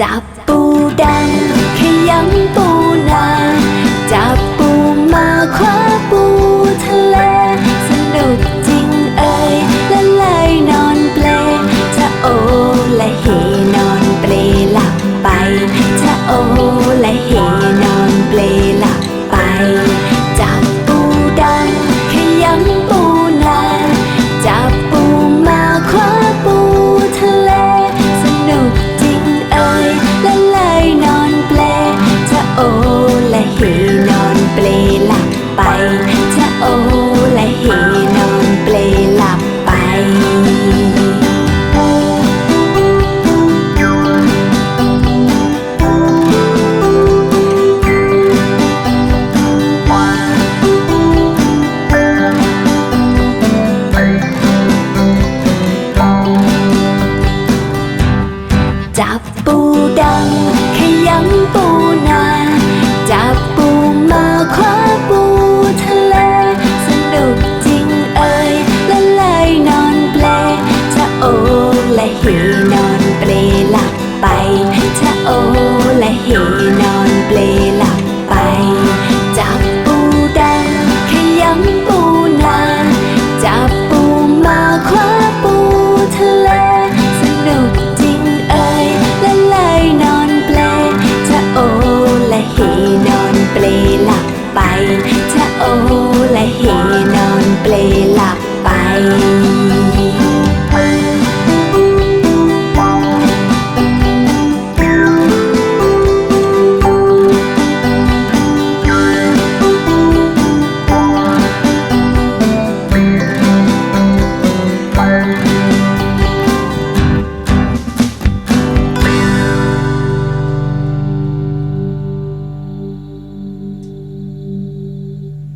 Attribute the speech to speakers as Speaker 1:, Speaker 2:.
Speaker 1: จับปูแดำขยำปูนา จับปูดังขยำปูนาจับปูมาคว้าปูทะเล สนุกจริงเอ่ยละลายนอนเปลชะโอและเหนอนเปลหลับไปชะโอและเหนอนเปลห ไป จะโอและเฮนอนเปลหลับ